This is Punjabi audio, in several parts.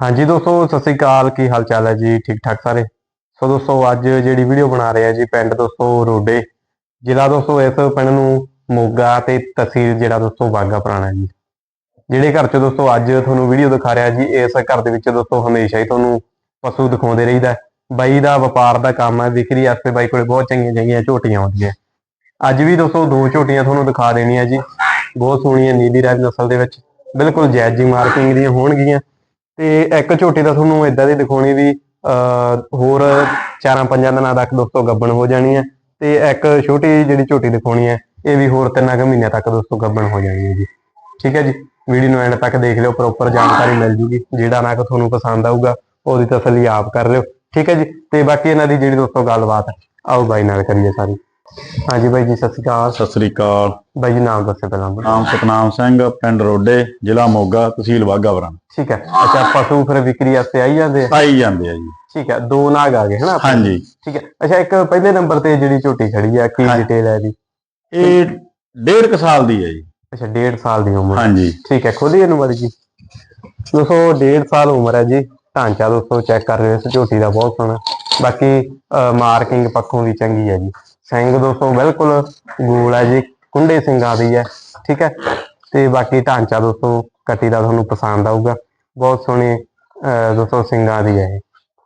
ਹਾਂਜੀ ਦੋਸਤੋ, ਸਤਿ ਸ੍ਰੀ ਅਕਾਲ। ਕੀ ਹਾਲ ਚਾਲ ਹੈ ਜੀ? ਠੀਕ ਠਾਕ ਸਾਰੇ? ਸੋ ਦੋਸਤੋ, ਅੱਜ ਜਿਹੜੀ ਵੀਡੀਓ ਬਣਾ ਰਹੇ ਆ ਜੀ, ਪਿੰਡ ਦੋਸਤੋ ਰੋਡੇ। ਜ਼ਿਲ੍ਹਾ ਦੋਸਤੋ, ਇਸ ਪਿੰਡ ਨੂੰ ਮੋਗਾ ਤੇ ਤਹਿਸੀਲ ਜਿਹੜਾ ਦੋਸਤੋ ਬਾਗਾ ਪੁਰਾਣਾ ਜੀ। ਜਿਹੜੇ ਘਰ ਚ ਦੋਸਤੋ ਅੱਜ ਤੁਹਾਨੂੰ ਵੀਡੀਓ ਦਿਖਾ ਰਿਹਾ ਜੀ, ਇਸ ਘਰ ਦੇ ਵਿੱਚ ਦੋਸਤੋ ਹਮੇਸ਼ਾ ਹੀ ਤੁਹਾਨੂੰ ਪਸ਼ੂ ਦਿਖਾਉਂਦੇ ਰਹੀਦਾ ਬਾਈ ਦਾ ਵਪਾਰ ਦਾ ਕੰਮ ਹੈ, ਵਿਕਰੀ ਵਾਸਤੇ ਬਾਈ ਕੋਲੇ ਬਹੁਤ ਚੰਗੀਆਂ ਚੰਗੀਆਂ ਝੋਟੀਆਂ ਆਉਂਦੀਆਂ। ਅੱਜ ਵੀ ਦੋਸਤੋ ਦੋ ਝੋਟੀਆਂ ਤੁਹਾਨੂੰ ਦਿਖਾ ਦੇਣੀਆਂ ਜੀ। ਬਹੁਤ ਸੋਹਣੀਆਂ ਨੀਲੀ ਰਾਜ ਨਸਲ ਦੇ ਵਿੱਚ। ਬਿਲਕੁਲ ਜੈਜੀ ਮਾਰਕਿੰਗ ਦੀਆਂ ਹੋਣਗੀਆਂ। ਤੇ ਇੱਕ ਝੋਟੀ ਦਾ ਤੁਹਾਨੂੰ ਇਦਾਂ ਦੀ ਦਿਖਾਉਣੀ ਵੀ ਅਹ, ਹੋਰ ਚਾਰਾਂ ਪੰਜਾਂ ਦਿਨਾਂ ਤੱਕ ਦੋਸਤੋ ਗੱਬਣ ਹੋ ਜਾਣੀ ਹੈ ਤੇ ਇੱਕ ਛੋਟੀ ਜਿਹੜੀ ਝੋਟੀ ਦਿਖਾਉਣੀ ਹੈ ਇਹ ਵੀ ਹੋਰ ਤਿੰਨਾਂ ਕੁ ਮਹੀਨਿਆਂ ਤੱਕ ਦੋਸਤੋ ਗੱਬਣ ਹੋ ਜਾਣੀ ਹੈ ਜੀ। ਠੀਕ ਹੈ ਜੀ? ਵੀਡੀਓ ਨੂੰ ਐਂਡ ਤੱਕ ਦੇਖ ਲਿਓ ਪ੍ਰੋਪਰ ਜਾਣਕਾਰੀ ਮਿਲ ਜੂਗੀ। ਜਿਹੜਾ ਨਾ ਤੁਹਾਨੂੰ ਪਸੰਦ ਆਊਗਾ ਉਹਦੀ ਤਸੱਲੀ ਆਪ ਕਰ ਲਿਓ। ਠੀਕ ਹੈ ਜੀ? ਤੇ ਬਾਕੀ ਇਹਨਾਂ ਦੀ ਜਿਹੜੀ ਦੋਸਤੋ ਗੱਲਬਾਤ ਆਓ ਬਾਈ ਨਾਲ ਕਰੀਏ ਸਾਰੀ। ਹਾਂਜੀ ਬਾਈ ਜੀ ਸਤਿ ਸ਼੍ਰੀ ਅਕਾਲ। ਸਤਿ ਸ੍ਰੀ ਅਕਾਲ। ਬਾਈ ਜੀ ਨਾਮ ਦੱਸਿਓ ਪਹਿਲਾਂ ਆਪਣਾ। ਨਾਮ ਸਤਨਾਮ ਸਿੰਘ ਪਿੰਡ ਰੋਡੇ ਜ਼ਿਲ੍ਹਾ ਮੋਗਾ ਤਹਿਸੀਲ ਬਾਘਾਵਰਨ ਠੀਕ ਹੈ। ਅੱਛਾ ਪਸ਼ੂ ਫਿਰ ਵਿਕਰੀ ਵਾਸਤੇ ਆਈ ਜਾਂਦੇ ਆ? ਆਈ ਜਾਂਦੇ ਆ ਜੀ। ਠੀਕ ਹੈ ਦੋ ਨਾਗ ਆ ਗਏ ਹਨਾ ਆਪਣੇ? ਹਾਂਜੀ। ਠੀਕ ਹੈ। ਅੱਛਾ ਇੱਕ ਪਹਿਲੇ ਨੰਬਰ ਤੇ ਜਿਹੜੀ ਝੋਟੀ ਖੜੀ ਆ ਕੀ ਹਾਂਜੀ। ਡਿਟੇਲ ਹੈ ਇਹਦੀ? ਇਹ ਡੇਢ ਕੁ ਸਾਲ ਦੀ ਹੈ ਜੀ। ਅੱਛਾ 1.5 ਸਾਲ ਦੀ ਉਮਰ। ਹਾਂਜੀ। ਠੀਕ ਹੈ ਖੋਲੀ ਇਹਨੂੰ ਬਾਈ ਜੀ। ਦੋਸਤੋ 1.5 ਸਾਲ ਉਮਰ ਹੈ ਜੀ। ਢਾਂਚਾ ਦੋਸਤੋ ਚੈੱਕ ਕਰ ਰਹੇ ਹੋ ਇਸ ਝੋਟੀ ਦਾ ਬਹੁਤ ਸੋਹਣਾ। ਬਾਕੀ ਮਾਰਕਿੰਗ ਪੱਖੋਂ ਵੀ ਚੰਗੀ ਹੈ ਜੀ। ਸਿੰਘ ਦੋਸਤੋ, ਬਿਲਕੁਲ ਗੋਲ ਹੈ ਜੀ, ਕੁੰਡੇ ਸਿੰਘਾਂ ਦੀ ਹੈ, ਠੀਕ ਹੈ। ਤੇ ਬਾਕੀ ਢਾਂਚਾ ਦੋਸਤੋ, ਕੱਟੀ ਦਾ ਤੁਹਾਨੂੰ ਪਸੰਦ ਆਊਗਾ। ਬਹੁਤ ਸੋਹਣੇ ਦੋਸਤੋ, ਸਿੰਘਾਂ ਦੀ ਹੈ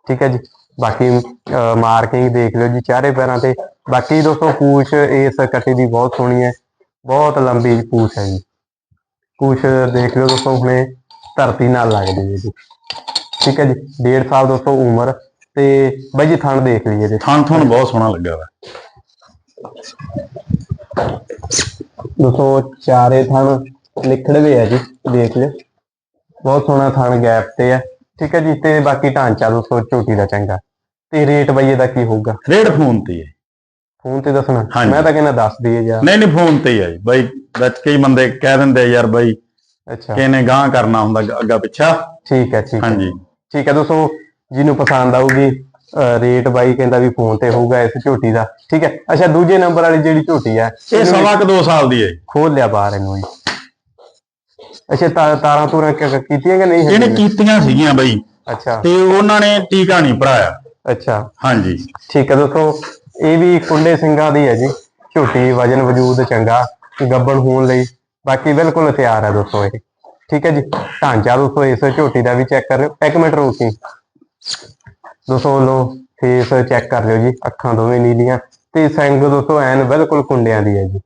ਠੀਕ ਹੈ ਜੀ। ਬਾਕੀ ਮਾਰਕਿੰਗ ਦੇਖ ਲਿਓ ਜੀ, ਚਾਰੇ ਪੈਰਾਂ ਤੇ। ਬਾਕੀ ਦੋਸਤੋ ਪੂਛ ਇਸ ਕੱਟੀ ਦੀ ਬਹੁਤ ਸੋਹਣੀ ਹੈ, ਬਹੁਤ ਲੰਬੀ ਪੂਛ ਹੈ ਜੀ। ਪੂਛ ਦੇਖ ਲਿਓ ਦੋਸਤੋ, ਹੁਣੇ ਧਰਤੀ ਨਾਲ ਲੱਗਦੀ ਹੈ ਜੀ, ਠੀਕ ਹੈ ਜੀ। 1.5 ਸਾਲ ਦੋਸਤੋ ਉਮਰ, ਤੇ ਬਾਈ ਜੀ, ਥਣ ਦੇਖ ਲਈਏ ਜੀ। ਥਣ ਥਣ ਬਹੁਤ ਸੋਹਣਾ ਲੱਗਾ ਵਾ। ਦੋਸਤੋ ਚਾਰੇ ਥਣ ਲਿਖੜਵੇ ਆ ਜੀ ਦੇਖ ਲਿਓ। ਬਹੁਤ ਸੋਹਣਾ ਥਣ ਗੈਪ ਤੇ ਹੈ। ਠੀਕ ਹੈ ਜੀ ਤੇ ਬਾਕੀ ਢਾਂਚਾ ਦੋਸਤੋ ਝੋਟੀ ਦਾ ਚੰਗਾ। ਤੇ ਰੇਟ ਬਾਈ ਇਹਦਾ ਕੀ ਹੋਊਗਾ? ਰੇਡ ਫੋਨ ਤੇ ਹੀ। ਫੋਨ ਤੇ ਦੱਸਣਾ? ਹਾਂਜੀ। ਮੈਂ ਤਾਂ ਕਹਿੰਦਾ ਦੱਸ ਦਈਏ ਯਾਰ। ਨਹੀਂ ਨਹੀਂ ਫੋਨ ਤੇ ਹੀ ਹੈ ਜੀ। ਬਾਈ ਵਿੱਚ ਕਈ ਬੰਦੇ ਕਹਿ ਦਿੰਦੇ ਆ ਯਾਰ ਬਾਈ ਅੱਛਾ। ਕਿਹਨੇ ਗਾਂ ਕਰਨਾ ਹੁੰਦਾ ਅੱਗਾ- ਅੱਗਾ ਪਿੱਛਾ। ਠੀਕ ਹੈ ਠੀਕ ਹੈ। ਹਾਂਜੀ। ਠੀਕ ਹੈ ਦੋਸਤੋ ਜਿਹਨੂੰ ਪਸੰਦ ਆਊਗੀ ਰੇਟ ਬਾਈ ਕਹਿੰਦਾ ਵੀ ਫੋਨ ਤੇ ਹੋਊਗਾ ਇਸ ਝੋਟੀ ਦਾ ਠੀਕ ਹੈ? ਅੱਛਾ ਦੂਜੇ ਨੰਬਰ ਵਾਲੀ ਜਿਹੜੀ ਝੋਟੀ ਹੈ ਇਹ ਸਵਾ ਕੁ ਦੋ ਸਾਲ ਦੀ ਹੈ। ਖੋਲ ਲਿਆ ਬਾਹਰ ਇਹਨੂੰ ਜੀ ਅੱਛਾ ਤਾਰਾਂ ਤੂਰਾਂ ਕੀਤੀਆਂ ਕਿ ਨਹੀਂ ਇਹਨੇ? ਕੀਤੀਆਂ ਸੀਗੀਆਂ ਬਾਈ। ਅੱਛਾ। ਤੇ ਉਹਨਾਂ ਨੇ ਟੀਕਾ ਨਹੀਂ ਭਰਾਇਆ। ਅੱਛਾ। ਹਾਂਜੀ। ਠੀਕ ਹੈ ਦੋਸਤੋ ਇਹ ਵੀ ਕੁੰਡੇ ਸਿੰਘਾਂ ਦੀ ਹੈ ਜੀ। ਝੋਟੀ ਵਜਨ ਵਜੂਦ ਚੰਗਾ ਗੱਬਣ ਹੋਣ ਲਈ ਬਾਕੀ ਬਿਲਕੁਲ ਤਿਆਰ ਹੈ ਦੋਸਤੋ ਇਹ। ਠੀਕ ਹੈ ਜੀ। ਢਾਂਚਾ ਦੋਸਤੋ ਇਸ ਝੋਟੀ ਦਾ ਵੀ ਚੈੱਕ ਕਰ ਇੱਕ ਮਿੰਟ ਰੁਕੀ ਦੋਸਤੋ ਲੋ ਫੇਸ ਚੈੱਕ ਕਰ ਲਿਓ ਜੀ ਅੱਖਾਂ ਦੋਵੇਂ ਨੀਲੀਆਂ। ਤੇ ਸਿੰਘ ਦੋਸਤੋ ਐਨ ਬਿਲਕੁਲ ਕੁੰਡਿਆਂ ਦੀ ਹੈ ਜੀ।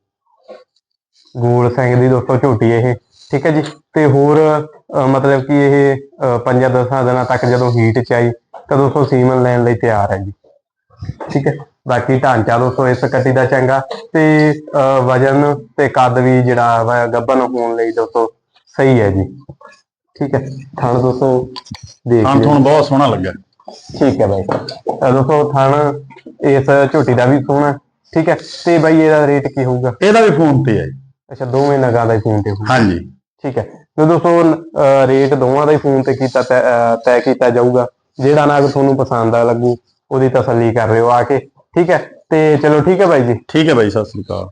ਗੋਲ ਸਿੰਘ ਦੀ ਦੋਸਤੋ ਝੋਟੀ ਇਹ ਠੀਕ ਹੈ ਜੀ। ਤੇ ਹੋਰ ਮਤਲਬ ਕਿ ਇਹ ਅਹ, ਪੰਜਾਂ ਦਸਾਂ ਦਿਨਾਂ ਤੱਕ ਜਦੋਂ ਹੀਟ ਚ ਆਈ ਤਾਂ ਦੋਸਤੋ ਸੀਮਨ ਲੈਣ ਲਈ ਤਿਆਰ ਹੈ ਜੀ। ਠੀਕ ਹੈ। ਬਾਕੀ ਢਾਂਚਾ ਦੋਸਤੋ ਇਸ ਕੱਟੀ ਦਾ ਚੰਗਾ। ਤੇ ਵਜਨ ਤੇ ਕੱਦ ਵੀ ਜਿਹੜਾ ਵਾ ਗੱਭਨ ਹੋਣ ਲਈ ਦੋਸਤੋ ਸਹੀ ਹੈ ਜੀ। ਠੀਕ ਹੈ। ਥਣ ਦੋਸਤੋ ਦੇਖ ਥਣ ਥਣ ਬਹੁਤ ਸੋਹਣਾ ਲੱਗਾ ਠੀਕ ਹੈ ਬਾਈ। ਤਾਂ ਦੋਸਤੋ ਥਣ ਇਸ ਝੋਟੀ ਦਾ ਵੀ ਸੋਹਣਾ ਠੀਕ ਹੈ? ਤੇ ਬਾਈ ਇਹਦਾ ਰੇਟ ਕੀ ਹੋਊਗਾ? ਇਹਦਾ ਵੀ ਫੋਨ ਤੇ ਹੈ ਜੀ। ਅੱਛਾ ਦੋਵੇਂ ਨਗਾਂ ਦਾ ਹੀ ਫੋਨ ਤੇ ਹੋਊਗਾ। ਹਾਂਜੀ। ਠੀਕ ਹੈ। ਤੇ ਦੋਸਤੋ ਰੇਟ ਦੋਵਾਂ ਦਾ ਹੀ ਫੋਨ ਤੇ ਕੀਤਾ ਤੈ ਤੈਅ ਕੀਤਾ ਜਾਊਗਾ। ਜਿਹੜਾ ਨਗ ਤੁਹਾਨੂੰ ਪਸੰਦ ਆ ਲੱਗੂ ਉਹਦੀ ਤਸੱਲੀ ਕਰ ਰਹੇ ਹੋ ਆ ਕੇ। ਠੀਕ ਹੈ? ਤੇ ਚਲੋ ਠੀਕ ਹੈ ਬਾਈ ਜੀ। ਠੀਕ ਹੈ ਬਾਈ ਸਤਿ ਸ੍ਰੀ ਅਕਾਲ।